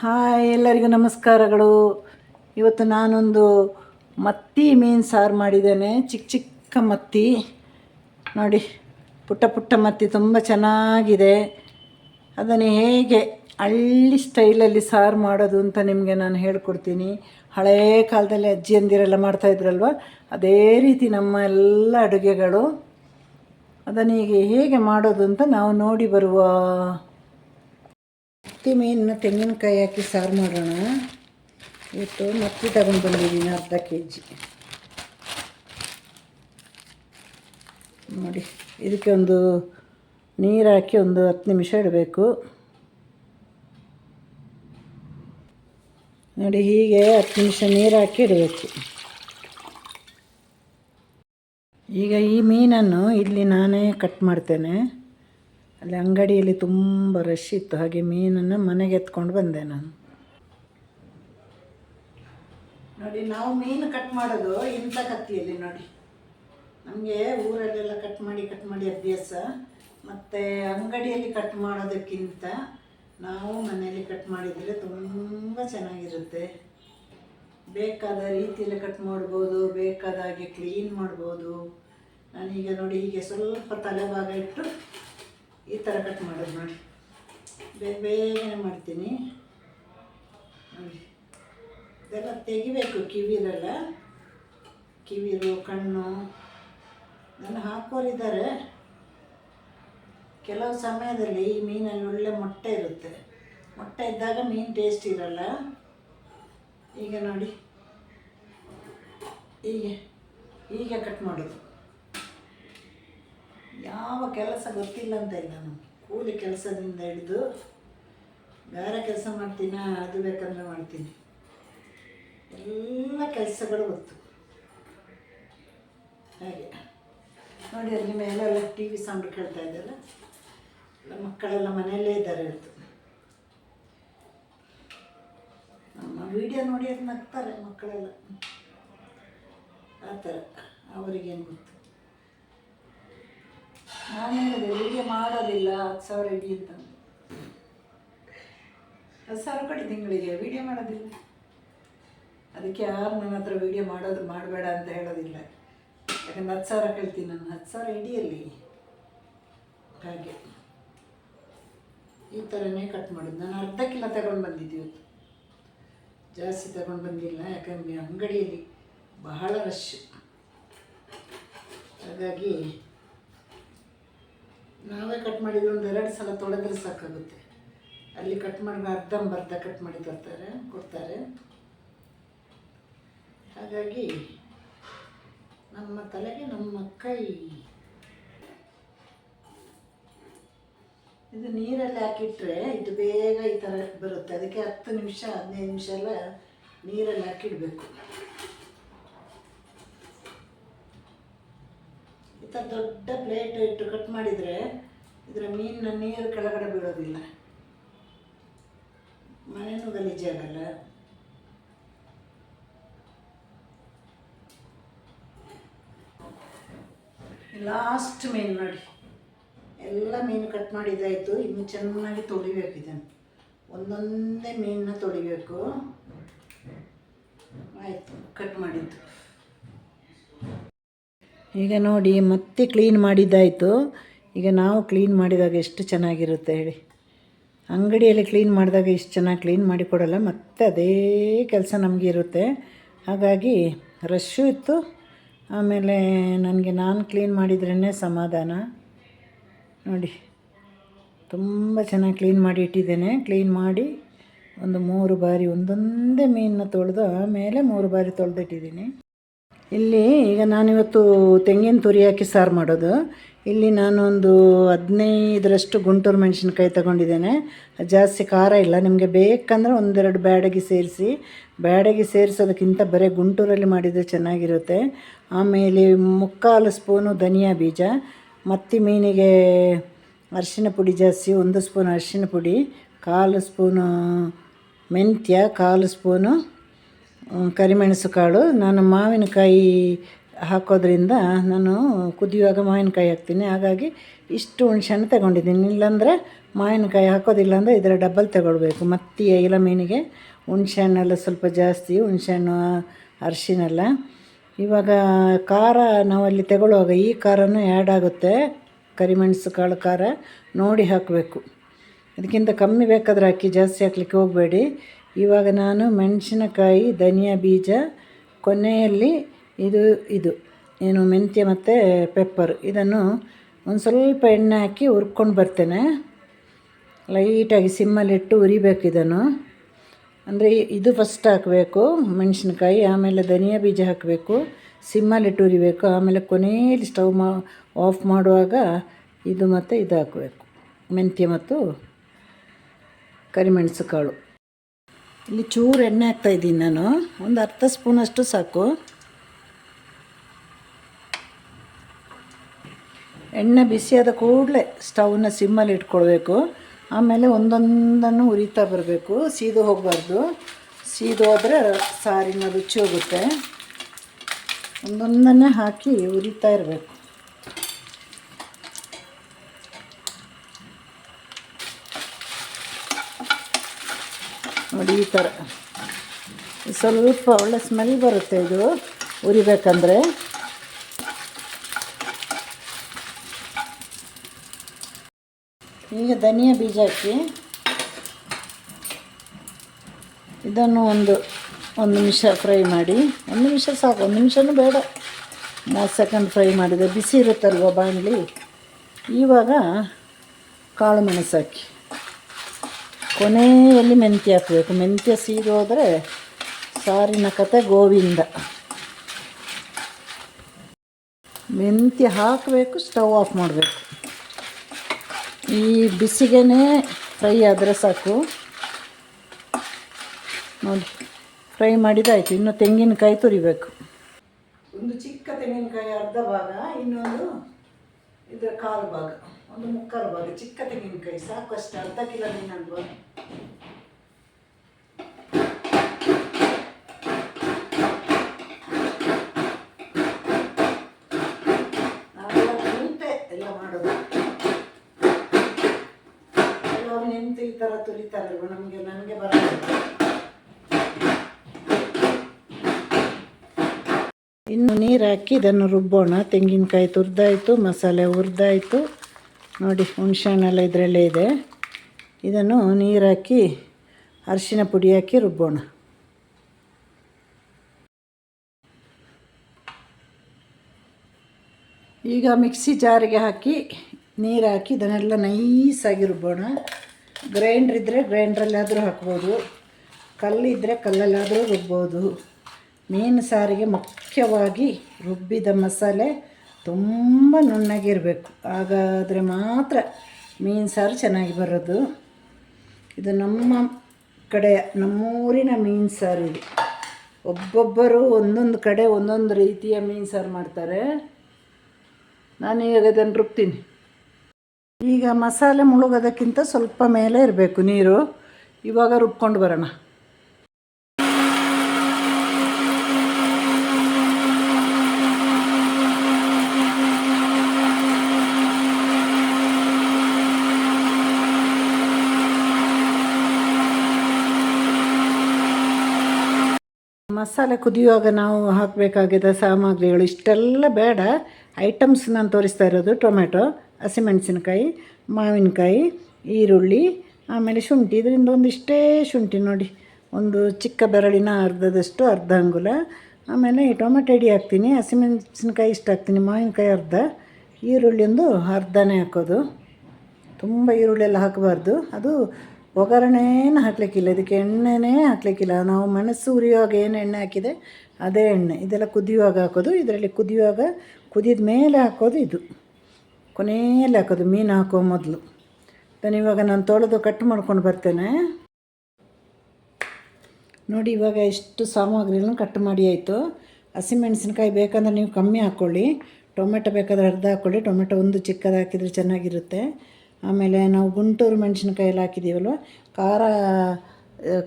Hi, ಎಲ್ಲರಿಗೂ ನಮಸ್ಕಾರಗಳು. ಇವತ್ತು ನಾನೊಂದು ಮತ್ತಿ ಮೀನು ಸಾರು ಮಾಡಿದ್ದೇನೆ. ಚಿಕ್ಕ ಚಿಕ್ಕ ಮತ್ತಿ. ನೋಡಿ, ಪುಟ್ಟ ಪುಟ್ಟ ಮತ್ತಿ ತುಂಬ ಚೆನ್ನಾಗಿದೆ. ಅದನ್ನು ಹೇಗೆ ಹಳ್ಳಿ ಸ್ಟೈಲಲ್ಲಿ ಸಾರು ಮಾಡೋದು ಅಂತ ನಿಮಗೆ ನಾನು ಹೇಳ್ಕೊಡ್ತೀನಿ. ಹಳೇ ಕಾಲದಲ್ಲಿ ಅಜ್ಜಿಯಂದಿರೆಲ್ಲ ಮಾಡ್ತಾಯಿದ್ರಲ್ವ ಅದೇ ರೀತಿ ನಮ್ಮ ಎಲ್ಲ ಅಡುಗೆಗಳು. ಅದನ್ನು ಈಗ ಹೇಗೆ ಮಾಡೋದು ಅಂತ ನಾವು ನೋಡಿ ಬರುವ ಮತ್ತಿ ಮೀನು ತೆಂಗಿನಕಾಯಿ ಹಾಕಿ ಸಾರು ಮಾಡೋಣ. ಇವತ್ತು ಮತ್ತಿ ತಗೊಂಡು ಬಂದಿದ್ದೀನಿ ಅರ್ಧ ಕೆ ಜಿ ನೋಡಿ, ಇದಕ್ಕೆ ಒಂದು ನೀರು ಹಾಕಿ ಒಂದು ಹತ್ತು ನಿಮಿಷ ಇಡಬೇಕು. ನೋಡಿ, ಹೀಗೆ ಹತ್ತು ನಿಮಿಷ ನೀರು ಹಾಕಿ ಇಡಬೇಕು. ಈಗ ಈ ಮೀನನ್ನು ಇಲ್ಲಿ ನಾನೇ ಕಟ್ ಮಾಡ್ತೇನೆ. ಅಲ್ಲಿ ಅಂಗಡಿಯಲ್ಲಿ ತುಂಬ ರಶ್ ಇತ್ತು. ಹಾಗೆ ಮೀನನ್ನು ಮನೆಗೆ ಎತ್ಕೊಂಡು ಬಂದೆ ನಾನು. ನೋಡಿ, ನಾವು ಮೀನು ಕಟ್ ಮಾಡೋದು ಇಂಥ ಕತ್ತಿಯಲ್ಲಿ ನೋಡಿ. ನಮಗೆ ಊರಲ್ಲೆಲ್ಲ ಕಟ್ ಮಾಡಿ ಕಟ್ ಮಾಡಿ ಅಭ್ಯಾಸ. ಮತ್ತು ಅಂಗಡಿಯಲ್ಲಿ ಕಟ್ ಮಾಡೋದಕ್ಕಿಂತ ನಾವು ಮನೆಯಲ್ಲಿ ಕಟ್ ಮಾಡಿದರೆ ತುಂಬ ಚೆನ್ನಾಗಿರುತ್ತೆ. ಬೇಕಾದ ರೀತಿಯಲ್ಲಿ ಕಟ್ ಮಾಡ್ಬೋದು, ಬೇಕಾದ ಹಾಗೆ ಕ್ಲೀನ್ ಮಾಡ್ಬೋದು. ನಾನೀಗ ನೋಡಿ, ಹೀಗೆ ಸ್ವಲ್ಪ ತಲೆ ಭಾಗ ಇಟ್ಟು ಈ ಥರ ಕಟ್ ಮಾಡೋದು ನೋಡಿ. ಬೇಗ ಬೇಗನೆ ಮಾಡ್ತೀನಿ. ನೋಡಿ. ಇದೆಲ್ಲ ತೆಗಿಬೇಕು ಕಿವಿರೆಲ್ಲ ಕಿವಿರು ಕಣ್ಣು ಇದನ್ನು ಹಾಕೋರಿದ್ದಾರೆ. ಕೆಲವು ಸಮಯದಲ್ಲಿ ಈ ಮೀನಲ್ಲಿ ಒಳ್ಳೆ ಮೊಟ್ಟೆ ಇರುತ್ತೆ. ಮೊಟ್ಟೆ ಇದ್ದಾಗ ಮೀನು ಟೇಸ್ಟ್ ಇರಲ್ಲ. ಈಗ ನೋಡಿ. ಹೀಗೆ. ಹೀಗೆ ಕಟ್ ಮಾಡೋದು. ಯಾವ ಕೆಲಸ ಗೊತ್ತಿಲ್ಲ ಅಂತ ಇಲ್ಲ ನಮಗೆ. ಕೂಲಿ ಕೆಲಸದಿಂದ ಹಿಡಿದು ಬೇರೆ ಕೆಲಸ ಮಾಡ್ತೀನ, ಅದು ಬೇಕಂದ್ರೆ ಮಾಡ್ತೀನಿ. ಎಲ್ಲ ಕೆಲಸಗಳು ಗೊತ್ತು. ಹಾಗೆ. ನೋಡಿ ಅಲ್ಲಿ ಮೇಲೆಲ್ಲ ಟಿ ವಿ ಸೌಂಡ್ ಕೇಳ್ತಾ ಇದ್ದಲ್ಲ ಮಕ್ಕಳೆಲ್ಲ ಮನೆಯಲ್ಲೇ ಇದ್ದಾರೆ ಇವತ್ತು. ನಮ್ಮ ವಿಡಿಯೋ ನೋಡಿ ಅದು ನಗ್ತಾರೆ ಮಕ್ಕಳೆಲ್ಲ. ಆ ಥರ, ಅವರಿಗೇನು ಗೊತ್ತು. ನಾನು ಹೇಳಿದೆ, ವಿಡಿಯೋ ಮಾಡೋದಿಲ್ಲ ಹತ್ತು ಸಾವಿರ ಇಡಿ ಅಂತ ಹತ್ತು ಸಾವಿರ ಕೊಡಿ ತಿಂಗಳಿಗೆ, ವಿಡಿಯೋ ಮಾಡೋದಿಲ್ಲ. ಅದಕ್ಕೆ ಯಾರು ನನ್ನ ಹತ್ರ ವಿಡಿಯೋ ಮಾಡೋದು ಮಾಡಬೇಡ ಅಂತ ಹೇಳೋದಿಲ್ಲ. ಯಾಕಂದ್ರೆ ಹತ್ತು ಸಾವಿರ ಕೇಳ್ತೀನಿ ನಾನು, ಹತ್ತು ಸಾವಿರ ಇಡಿಯಲ್ಲಿ. ಹಾಗೆ. ಈ ಥರನೇ ಕಟ್ ಮಾಡೋದು. ನಾನು ಅರ್ಧ ಕಿಲೋ ತಗೊಂಡು ಬಂದಿದ್ದೆ ಇವತ್ತು. ಜಾಸ್ತಿ ತಗೊಂಡು ಬಂದಿಲ್ಲ, ಯಾಕಂದರೆ ಅಂಗಡಿಯಲ್ಲಿ ಬಹಳ ರಶ್ ಹಾಗಾಗಿ ನಾವೇ ಕಟ್ ಮಾಡಿದ್ರೆ ಒಂದು ಎರಡು ಸಲ ತೊಳೆದ್ರೆ ಸಾಕಾಗುತ್ತೆ. ಅಲ್ಲಿ ಕಟ್ ಮಾಡಿ ಅರ್ಧಂಬರ್ಧ ಕಟ್ ಮಾಡಿ ತರ್ತಾರೆ, ಕೊಡ್ತಾರೆ. ಹಾಗಾಗಿ ನಮ್ಮ ತಲೆಗೆ, ನಮ್ಮ ಕೈ. ಇದು ನೀರಲ್ಲಿ ಹಾಕಿಟ್ರೆ ಇದು ಬೇಗ ಈ ಥರ ಬರುತ್ತೆ. ಅದಕ್ಕೆ ಹತ್ತು ನಿಮಿಷ, ಹದಿನೈದು ನಿಮಿಷ ಎಲ್ಲ ನೀರಲ್ಲಿ ಹಾಕಿಡಬೇಕು. ದೊಡ್ಡ ಪ್ಲೇಟ್ ಇಟ್ಟು ಕಟ್ ಮಾಡಿದರೆ ಇದರ ಮೀನಿನ ನೀರು ಕೆಳಗಡೆ ಬೀಳೋದಿಲ್ಲ. ಮನೆಯೂ ಗಲೀಜಾಗಲ್ಲ ಲಾಸ್ಟ್ ಮೀನು ನೋಡಿ. ಎಲ್ಲ ಮೀನು ಕಟ್ ಮಾಡಿದ್ದಾಯಿತು. ಇನ್ನು ಚೆನ್ನಾಗಿ ತೊಳಿಬೇಕು ಇದನ್ನು. ಒಂದೊಂದೇ ಮೀನನ್ನ ತೊಳಿಬೇಕು. ಆಯಿತು, ಕಟ್ ಮಾಡಿದ್ದು. ಈಗ ನೋಡಿ, ಮತ್ತೆ ಕ್ಲೀನ್ ಮಾಡಿದ್ದಾಯಿತು. ಈಗ ನಾವು ಕ್ಲೀನ್ ಮಾಡಿದಾಗ ಎಷ್ಟು ಚೆನ್ನಾಗಿರುತ್ತೆ ಹೇಳಿ. ಅಂಗಡಿಯಲ್ಲಿ ಕ್ಲೀನ್ ಮಾಡಿದಾಗ ಇಷ್ಟು ಚೆನ್ನಾಗಿ ಕ್ಲೀನ್ ಮಾಡಿ ಕೊಡಲ್ಲ, ಮತ್ತೆ ಅದೇ ಕೆಲಸ ನಮಗೆ ಇರುತ್ತೆ. ಹಾಗಾಗಿ ರಶ್ಶು ಇತ್ತು. ಆಮೇಲೆ ನನಗೆ ನಾನು ಕ್ಲೀನ್ ಮಾಡಿದ್ರೇ ಸಮಾಧಾನ. ನೋಡಿ, ತುಂಬ ಚೆನ್ನಾಗಿ ಕ್ಲೀನ್ ಮಾಡಿ ಇಟ್ಟಿದ್ದೇನೆ. ಕ್ಲೀನ್ ಮಾಡಿ ಒಂದು ಮೂರು ಬಾರಿ, ಒಂದೊಂದೇ ಮೀನನ್ನ ತೊಳೆದು ಆಮೇಲೆ ಮೂರು ಬಾರಿ ತೊಳೆದಿಟ್ಟಿದ್ದೀನಿ. ಇಲ್ಲಿ ಈಗ ನಾನಿವತ್ತು ತೆಂಗಿನ ತುರಿ ಹಾಕಿ ಸಾರು ಮಾಡೋದು. ಇಲ್ಲಿ ನಾನೊಂದು ಹದಿನೈದರಷ್ಟು ಗುಂಟೂರು ಮೆಣಸಿನ್ಕಾಯಿ ತಗೊಂಡಿದ್ದೇನೆ. ಜಾಸ್ತಿ ಖಾರ ಇಲ್ಲ. ನಿಮಗೆ ಬೇಕಂದರೆ ಒಂದೆರಡು ಬ್ಯಾಡಗಿ ಸೇರಿಸಿ. ಬ್ಯಾಡಗಿ ಸೇರಿಸೋದಕ್ಕಿಂತ ಬರೀ ಗುಂಟೂರಲ್ಲಿ ಮಾಡಿದರೆ ಚೆನ್ನಾಗಿರುತ್ತೆ. ಆಮೇಲೆ ಮುಕ್ಕಾಲು ಸ್ಪೂನು ಧನಿಯಾ ಬೀಜ, ಮತ್ತಿ ಮೀನಿಗೆ ಅರಿಶಿನ ಪುಡಿ ಜಾಸ್ತಿ, ಒಂದು ಸ್ಪೂನ್ ಅರಿಶಿನ ಪುಡಿ, ಕಾಲು ಸ್ಪೂನು ಮೆಂತ್ಯ, ಕಾಲು ಸ್ಪೂನು ಕರಿಮೆಣಸು ಕಾಳು. ನಾನು ಮಾವಿನಕಾಯಿ ಹಾಕೋದ್ರಿಂದ ನಾನು ಕುದಿಯುವಾಗ ಮಾವಿನಕಾಯಿ ಹಾಕ್ತೀನಿ. ಹಾಗಾಗಿ ಇಷ್ಟು ಹುಣಸೆಹಣ್ಣು ತಗೊಂಡಿದ್ದೀನಿ. ಇಲ್ಲಾಂದರೆ ಮಾವಿನಕಾಯಿ ಹಾಕೋದಿಲ್ಲ ಅಂದರೆ ಇದರ ಡಬ್ಬಲ್ ತಗೊಳ್ಬೇಕು. ಮತ್ತು ಇಲ ಮೀನಿಗೆ ಹುಣಸೆಹಣ್ಣೆಲ್ಲ ಸ್ವಲ್ಪ ಜಾಸ್ತಿ, ಹುಣಸೆಹಣ್ಣು, ಅರಿಶಿನೆಲ್ಲ. ಇವಾಗ ಖಾರ ನಾವಲ್ಲಿ ತಗೊಳ್ಳುವಾಗ ಈ ಖಾರನೂ ಆ್ಯಡ್ ಆಗುತ್ತೆ. ಕರಿಮೆಣಸು ಕಾಳು ಖಾರ ನೋಡಿ ಹಾಕಬೇಕು. ಅದಕ್ಕಿಂತ ಕಮ್ಮಿ ಬೇಕಾದರೆ ಹಾಕಿ, ಜಾಸ್ತಿ ಹಾಕ್ಲಿಕ್ಕೆ ಹೋಗಬೇಡಿ. ಇವಾಗ ನಾನು ಮೆಣಸಿನಕಾಯಿ, ಧನಿಯಾ ಬೀಜ, ಕೊನೆಯಲ್ಲಿ ಇದು ಇದು. ಏನು ಮೆಂತ್ಯ ಮತ್ತು ಪೆಪ್ಪರ್ ಇದನ್ನು ಒಂದು ಸ್ವಲ್ಪ ಎಣ್ಣೆ ಹಾಕಿ ಹುರ್ಕೊಂಡು ಬರ್ತೇನೆ. ಲೈಟಾಗಿ ಸಿಮ್ಮಲ್ಲಿಟ್ಟು ಉರಿಬೇಕು ಇದನ್ನು. ಅಂದರೆ ಇದು ಫಸ್ಟ್ ಹಾಕಬೇಕು ಮೆಣಸಿನಕಾಯಿ, ಆಮೇಲೆ ಧನಿಯಾ ಬೀಜ ಹಾಕಬೇಕು. ಸಿಮ್ಮಲ್ಲಿಟ್ಟು ಉರಿಬೇಕು ಆಮೇಲೆ ಕೊನೆಯಲ್ಲಿ ಸ್ಟವ್ ಮಾ, ಆಫ್ ಮಾಡುವಾಗ ಇದು ಮತ್ತು ಇದು ಹಾಕಬೇಕು ಮೆಂತ್ಯ ಮತ್ತು ಕರಿಮೆಣಸು ಕಾಳು. ಇಲ್ಲಿ ಚೂರು ಎಣ್ಣೆ ಹಾಕ್ತಾಯಿದ್ದೀನಿ ನಾನು. ಒಂದು ಅರ್ಧ ಸ್ಪೂನಷ್ಟು ಸಾಕು. ಎಣ್ಣೆ ಬಿಸಿಯಾದ ಕೂಡಲೇ ಸ್ಟವ್ನ ಸಿಮ್ಮಲ್ಲಿ ಇಟ್ಕೊಳ್ಬೇಕು. ಆಮೇಲೆ ಒಂದೊಂದನ್ನು ಉರಿತಾ ಬರಬೇಕು. ಸೀದು ಹೋಗಬಾರ್ದು. ಸೀದು ಹೋದರೆ ಸಾರಿನ ರುಚಿ ಹೋಗುತ್ತೆ. ಒಂದೊಂದನ್ನೇ ಹಾಕಿ ಉರಿತಾ ಇರಬೇಕು ನೋಡಿ ಈ ಥರ ಸ್ವಲ್ಪ ಒಳ್ಳೆ ಸ್ಮೆಲ್ ಬರುತ್ತೆ ಇದು, ಉರಿಬೇಕಂದ್ರೆ. ಈಗ ಧನಿಯಾ ಬೀಜ ಹಾಕಿ. ಇದನ್ನು ಒಂದು ಒಂದು ನಿಮಿಷ ಫ್ರೈ ಮಾಡಿ. ಒಂದು ನಿಮಿಷ ಸಾಕು, ಒಂದು ನಿಮಿಷನೂ ಬೇಡ. ಮೂವತ್ತು ಸೆಕೆಂಡ್ ಫ್ರೈ ಮಾಡಿದೆ ಬಿಸಿ ಇರುತ್ತಲ್ವ ಬಾಣಲಿ? ಇವಾಗ ಕಾಳು ಮೆಣಸು ಕೊನೆಯಲ್ಲಿ ಮೆಂತ್ಯ ಹಾಕಬೇಕು. ಮೆಂತ್ಯ ಸೀದೋದ್ರೆ ಸಾರಿನ ಕತೆ ಗೋವಿಂದ. ಮೆಂತ್ಯ ಹಾಕಬೇಕು, ಸ್ಟವ್ ಆಫ್ ಮಾಡಬೇಕು. ಈ ಬಿಸಿಗೆ ಫ್ರೈ ಆದರೆ ಸಾಕು. ನೋಡಿ, ಫ್ರೈ ಮಾಡಿದಾಯಿತು. ಇನ್ನು ತೆಂಗಿನಕಾಯಿ ತುರಿಬೇಕು. ಒಂದು ಚಿಕ್ಕ ತೆಂಗಿನಕಾಯಿ ಅರ್ಧ ಭಾಗ, ಇನ್ನೊಂದು ಇದರ ಕಾಲು ಭಾಗ. ಒಂದು ಮುಕ್ಕಾಲು ಭಾಗ ಚಿಕ್ಕ ತೆಂಗಿನಕಾಯಿ ಸಾಕು ಅಷ್ಟೇ ಅರ್ಧ ಕಿಲೋ ತುರಿತಾರಲ್ವ ನಮಗೆ ನನಗೆ ಇನ್ನು ನೀರು ಹಾಕಿ ಇದನ್ನು ರುಬ್ಬೋಣ. ತೆಂಗಿನಕಾಯಿ ತುರಿದಾಯಿತು, ಮಸಾಲೆ ಹುರಿದಾಯಿತು. ನೋಡಿ, ಹುಣ್ಸೆಹಣ್ಣೆಲ್ಲ ಇದರಲ್ಲೇ ಇದೆ. ಇದನ್ನು ನೀರು ಹಾಕಿ ಅರಿಶಿನ ಪುಡಿ ಹಾಕಿ ರುಬ್ಬೋಣ. ಈಗ ಮಿಕ್ಸಿ ಜಾರಿಗೆ ಹಾಕಿ ನೀರು ಹಾಕಿ ಇದನ್ನೆಲ್ಲ ನೈಸಾಗಿ ರುಬ್ಬೋಣ. ಗ್ರೈಂಡ್ರ್ ಇದ್ದರೆ ಗ್ರೈಂಡ್ರಲ್ಲಾದರೂ ಹಾಕ್ಬೋದು. ಕಲ್ಲಿದ್ದರೆ ಕಲ್ಲಲ್ಲಾದರೂ ರುಬ್ಬೋದು. ಮೀನು ಸಾರಿಗೆ ಮುಖ್ಯವಾಗಿ ರುಬ್ಬಿದ ಮಸಾಲೆ ತುಂಬ ನುಣ್ಣಗಿರಬೇಕು. ಹಾಗಾದರೆ ಮಾತ್ರ ಮೀನು ಸಾರು ಚೆನ್ನಾಗಿ ಬರೋದು. ಇದು ನಮ್ಮ ಕಡೆ, ನಮ್ಮೂರಿನ ಮೀನು ಸಾರು ಇದು. ಒಬ್ಬೊಬ್ಬರು ಒಂದೊಂದು ಕಡೆ ಒಂದೊಂದು ರೀತಿಯ ಮೀನು ಸಾರು ಮಾಡ್ತಾರೆ. ನಾನು ಈಗ ಅದನ್ನು ರುಬ್ತೀನಿ. ಈಗ ಮಸಾಲೆ ಮುಳುಗೋದಕ್ಕಿಂತ ಸ್ವಲ್ಪ ಮೇಲೆ ಇರಬೇಕು ನೀರು. ಇವಾಗ ರುಬ್ಕೊಂಡು ಬರೋಣ. ಮಸಾಲೆ ಕುದಿಯುವಾಗ ನಾವು ಹಾಕಬೇಕಾಗಿದ್ದ ಸಾಮಗ್ರಿಗಳು ಇಷ್ಟೆಲ್ಲ ಬೇಡ. ಐಟಮ್ಸ್ ನಾನು ತೋರಿಸ್ತಾ ಇರೋದು ಟೊಮೆಟೊ ಹಸಿಮೆಣಸಿನಕಾಯಿ, ಮಾವಿನಕಾಯಿ, ಈರುಳ್ಳಿ, ಆಮೇಲೆ ಶುಂಠಿ. ಇದರಿಂದ ಒಂದಿಷ್ಟೇ ಶುಂಠಿ ನೋಡಿ. ಒಂದು ಚಿಕ್ಕ ಬೆರಳಿನ ಅರ್ಧದಷ್ಟು, ಅರ್ಧ ಅಂಗುಲ. ಆಮೇಲೆ ಟೊಮೆಟೊ ಎಡಿ ಹಾಕ್ತೀನಿ. ಹಸಿಮೆಣಸಿನ್ಕಾಯಿ ಇಷ್ಟು ಹಾಕ್ತೀನಿ. ಮಾವಿನಕಾಯಿ ಅರ್ಧ. ಈರುಳ್ಳಿ ಒಂದು ಅರ್ಧನೇ ಹಾಕೋದು. ತುಂಬ ಈರುಳ್ಳಿ ಎಲ್ಲ ಹಾಕಬಾರ್ದು. ಅದು ಒಗ್ಗರಣೆನ ಹಾಕಲಿಕ್ಕಿಲ್ಲ, ಇದಕ್ಕೆ ಎಣ್ಣೆನೇ ಹಾಕಲಿಕ್ಕಿಲ್ಲ. ನಾವು ಮೆಣಸು ಉರಿಯುವಾಗ ಏನು ಎಣ್ಣೆ ಹಾಕಿದೆ? ಅದೇ ಎಣ್ಣೆ. ಇದೆಲ್ಲ ಕುದಿಯುವಾಗ ಹಾಕೋದು, ಇದರಲ್ಲಿ ಕುದಿಯುವಾಗ ಕುದಿದ ಮೇಲೆ ಹಾಕೋದು ಇದು. ಕೊನೆಯಲ್ಲಿ ಹಾಕೋದು, ಮೀನು ಹಾಕೋ ಮೊದಲು. ನಾನು ಇವಾಗ ನಾನು ತೊಳೆದು ಕಟ್ ಮಾಡ್ಕೊಂಡು ಬರ್ತೇನೆ. ನೋಡಿ, ಇವಾಗ ಎಷ್ಟು ಸಾಮಗ್ರಿಗಳನ್ನು ಕಟ್ ಮಾಡಿ ಆಯಿತು. ಹಸಿಮೆಣಸಿನ್ಕಾಯಿ ಬೇಕಂದ್ರೆ ನೀವು ಕಮ್ಮಿ ಹಾಕ್ಕೊಳ್ಳಿ ಟೊಮೆಟೊ ಬೇಕಾದರೆ ಅರ್ಧ ಹಾಕ್ಕೊಳ್ಳಿ ಟೊಮೆಟೊ ಒಂದು ಚಿಕ್ಕದು ಹಾಕಿದರೆ ಚೆನ್ನಾಗಿರುತ್ತೆ. ಆಮೇಲೆ ನಾವು ಗುಂಟೂರು ಮೆಣಸಿನ್ಕಾಯಿ ಎಲ್ಲ ಹಾಕಿದ್ದೀವಲ್ವ? ಖಾರ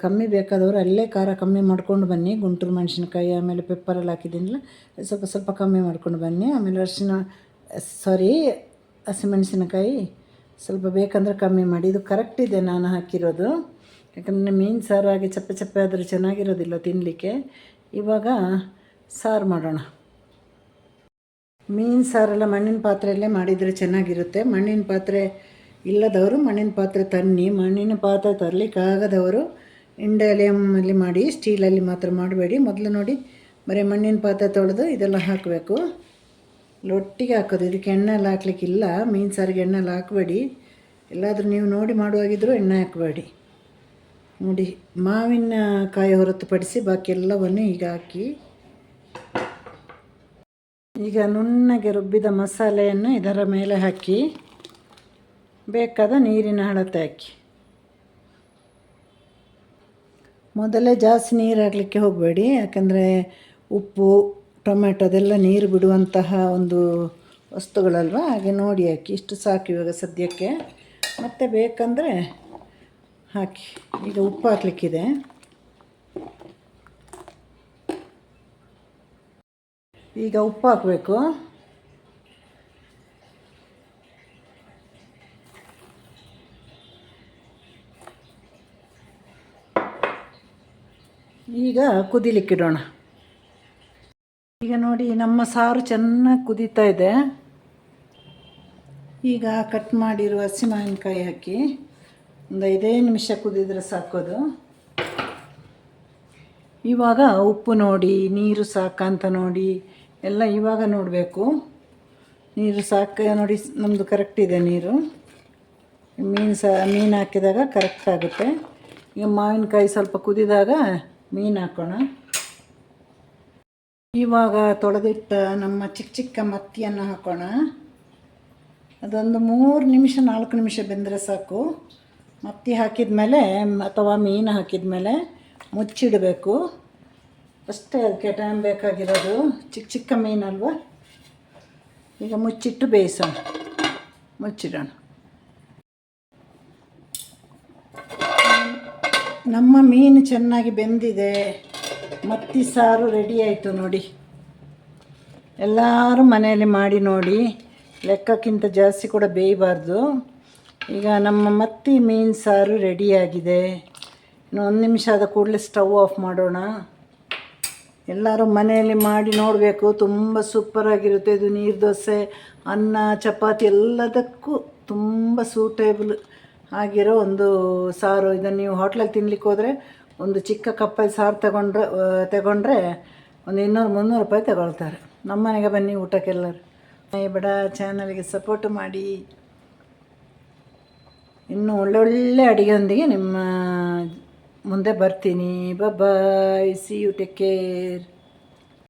ಕಮ್ಮಿ ಬೇಕಾದವರು ಅಲ್ಲೇ ಖಾರ ಕಮ್ಮಿ ಮಾಡ್ಕೊಂಡು ಬನ್ನಿ. ಗುಂಟೂರು ಮೆಣಸಿನ್ಕಾಯಿ, ಆಮೇಲೆ ಪೆಪ್ಪರೆಲ್ಲ ಹಾಕಿದ್ದೀನಲ್ಲ, ಸ್ವಲ್ಪ ಸ್ವಲ್ಪ ಕಮ್ಮಿ ಮಾಡ್ಕೊಂಡು ಬನ್ನಿ. ಆಮೇಲೆ ಅರಿಶಿನ ಸಾರಿ ಹಸಿಮೆಣಸಿನಕಾಯಿ ಸ್ವಲ್ಪ ಬೇಕಂದರೆ ಕಮ್ಮಿ ಮಾಡಿ. ಇದು ಕರೆಕ್ಟ್ ಇದೆ ನಾನು ಹಾಕಿರೋದು. ಯಾಕಂದರೆ ಮೀನು ಸಾರು ಹಾಗೆ ಚಪ್ಪೆ ಚಪ್ಪೆ ಆದರೆ ಚೆನ್ನಾಗಿರೋದಿಲ್ಲ ತಿನ್ನಲಿಕ್ಕೆ ಇವಾಗ ಸಾರು ಮಾಡೋಣ. ಮೀನು ಸಾರೆಲ್ಲ ಮಣ್ಣಿನ ಪಾತ್ರೆಯಲ್ಲೇ ಮಾಡಿದರೆ ಚೆನ್ನಾಗಿರುತ್ತೆ. ಮಣ್ಣಿನ ಪಾತ್ರೆ ಇಲ್ಲದವರು ಮಣ್ಣಿನ ಪಾತ್ರೆ ತನ್ನಿ, ಮಣ್ಣಿನ ಪಾತ್ರೆ ತರಲಿಕ್ಕಾಗದವರು ಇಂಡಾಲಿಯಮಲ್ಲಿ ಮಾಡಿ, ಸ್ಟೀಲಲ್ಲಿ ಮಾತ್ರ ಮಾಡಬೇಡಿ. ಮೊದಲು ನೋಡಿ, ಬರೀ ಮಣ್ಣಿನ ಪಾತ್ರೆ ತೊಳೆದು ಇದೆಲ್ಲ ಹಾಕಬೇಕು. ಲೊಟ್ಟಿಗೆ ಹಾಕೋದು, ಇದಕ್ಕೆ ಎಣ್ಣೆಲ್ಲ ಹಾಕ್ಲಿಕ್ಕಿಲ್ಲ. ಮೀನು ಸಾರಿಗೆ ಎಣ್ಣೆಲ್ಲ ಹಾಕಬೇಡಿ. ಎಲ್ಲಾದರೂ ನೀವು ನೋಡಿ ಮಾಡುವಾಗಿದ್ದರೂ ಎಣ್ಣೆ ಹಾಕಬೇಡಿ. ನೋಡಿ, ಮಾವಿನ ಕಾಯಿ ಹೊರತುಪಡಿಸಿ ಬಾಕಿ ಎಲ್ಲವನ್ನು ಈಗ ಹಾಕಿ, ಈಗ ನುಣ್ಣಗೆ ರುಬ್ಬಿದ ಮಸಾಲೆಯನ್ನು ಇದರ ಮೇಲೆ ಹಾಕಿ ಬೇಕಾದ ನೀರಿನ ಅಳತೆ ಹಾಕಿ. ಮೊದಲೇ ಜಾಸ್ತಿ ನೀರು ಹಾಕಲಿಕ್ಕೆ ಹೋಗಬೇಡಿ, ಯಾಕಂದರೆ ಉಪ್ಪು ಟೊಮೆಟೊ ಅದೆಲ್ಲ ನೀರು ಬಿಡುವಂತಹ ಒಂದು ವಸ್ತುಗಳಲ್ವ? ಹಾಗೆ ನೋಡಿ ಹಾಕಿ, ಇಷ್ಟು ಸಾಕು ಇವಾಗ ಸದ್ಯಕ್ಕೆ. ಮತ್ತೆ ಬೇಕಂದರೆ ಹಾಕಿ. ಈಗ ಉಪ್ಪು ಹಾಕಲಿಕ್ಕಿದೆ. ಈಗ ಉಪ್ಪು ಹಾಕಬೇಕು. ಈಗ ಕುದಿಲಿಕ್ಕಿಡೋಣ. ಈಗ ನೋಡಿ, ನಮ್ಮ ಸಾರು ಚೆನ್ನಾಗಿ ಕುದೀತಾ ಇದೆ. ಈಗ ಕಟ್ ಮಾಡಿರುವ ಹಸಿಮಾವಿನಕಾಯಿ ಹಾಕಿ ಒಂದು ಐದೇ ನಿಮಿಷ ಕುದಿದ್ರೆ ಸಾಕೋದು. ಇವಾಗ ಉಪ್ಪು ನೋಡಿ, ನೀರು ಸಾಕಂತ ನೋಡಿ, ಎಲ್ಲ ಇವಾಗ ನೋಡಬೇಕು. ನೀರು ಸಾಕ, ನೋಡಿ ನಮ್ಮದು ಕರೆಕ್ಟ್ ಇದೆ ನೀರು. ಮೀನು ಸಹ, ಮೀನು ಹಾಕಿದಾಗ ಕರೆಕ್ಟ್ ಆಗುತ್ತೆ. ಈಗ ಮಾವಿನಕಾಯಿ ಸ್ವಲ್ಪ ಕುದಿದಾಗ ಮೀನು ಹಾಕೋಣ. ಇವಾಗ ತೊಳೆದಿಟ್ಟ ನಮ್ಮ ಚಿಕ್ಕ ಚಿಕ್ಕ ಮತ್ತಿಯನ್ನು ಹಾಕೋಣ. ಅದೊಂದು ಮೂರು ನಿಮಿಷ, ನಾಲ್ಕು ನಿಮಿಷ ಬೆಂದರೆ ಸಾಕು. ಮತ್ತಿ ಹಾಕಿದ ಮೇಲೆ ಅಥವಾ ಮೀನು ಹಾಕಿದ ಮೇಲೆ ಮುಚ್ಚಿಡಬೇಕು. ಅಷ್ಟೇ ಅದಕ್ಕೆ ಟೈಮ್ ಬೇಕಾಗಿರೋದು. ಚಿಕ್ಕ ಚಿಕ್ಕ ಮೀನಲ್ವ? ಈಗ ಮುಚ್ಚಿಟ್ಟು ಬೇಯಿಸೋಣ. ಮುಚ್ಚಿಡೋಣ. ನಮ್ಮ ಮೀನು ಚೆನ್ನಾಗಿ ಬೆಂದಿದೆ. ಮತ್ತಿ ಸಾರು ರೆಡಿ ಆಯಿತು ನೋಡಿ. ಎಲ್ಲರೂ ಮನೆಯಲ್ಲಿ ಮಾಡಿ ನೋಡಿ. ಲೆಕ್ಕಕ್ಕಿಂತ ಜಾಸ್ತಿ ಕೂಡ ಬೇಯಬಾರ್ದು. ಈಗ ನಮ್ಮ ಮತ್ತಿ ಮೀನು ಸಾರು ರೆಡಿಯಾಗಿದೆ ಇನ್ನು ಒಂದು ನಿಮಿಷ ಆದ ಕೂಡಲೇ ಸ್ಟವ್ ಆಫ್ ಮಾಡೋಣ. ಎಲ್ಲರೂ ಮನೆಯಲ್ಲಿ ಮಾಡಿ ನೋಡಬೇಕು. ತುಂಬ ಸೂಪರಾಗಿರುತ್ತೆ ಇದು ನೀರು ದೋಸೆ, ಅನ್ನ, ಚಪಾತಿ ಎಲ್ಲದಕ್ಕೂ ತುಂಬ ಸೂಟೇಬಲ್ ಆಗಿರೋ ಒಂದು ಸಾರು ಇದನ್ನು ನೀವು ಹೋಟ್ಲಲ್ಲಿ ತಿನ್ಲಿಕ್ಕೆ ಹೋದರೆ ಒಂದು ಚಿಕ್ಕ ಕಪ್ಪಲ್ಲಿ ಸಾರು ತಗೊಂಡ್ರೆ ತಗೊಂಡ್ರೆ ಒಂದು ಇನ್ನೂರು, ಮುನ್ನೂರು ರೂಪಾಯಿ ತಗೊಳ್ತಾರೆ. ನಮ್ಮ ಮನೆಗೆ ಬನ್ನಿ ಊಟಕ್ಕೆಲ್ಲರು. ಬಡ ಚಾನಲ್ಗೆ ಸಪೋರ್ಟ್ ಮಾಡಿ. ಇನ್ನು ಒಳ್ಳೊಳ್ಳೆ ಅಡುಗೆಯೊಂದಿಗೆ ನಿಮ್ಮ ಮುಂದೆ ಬರ್ತೀನಿ. Bye see you take care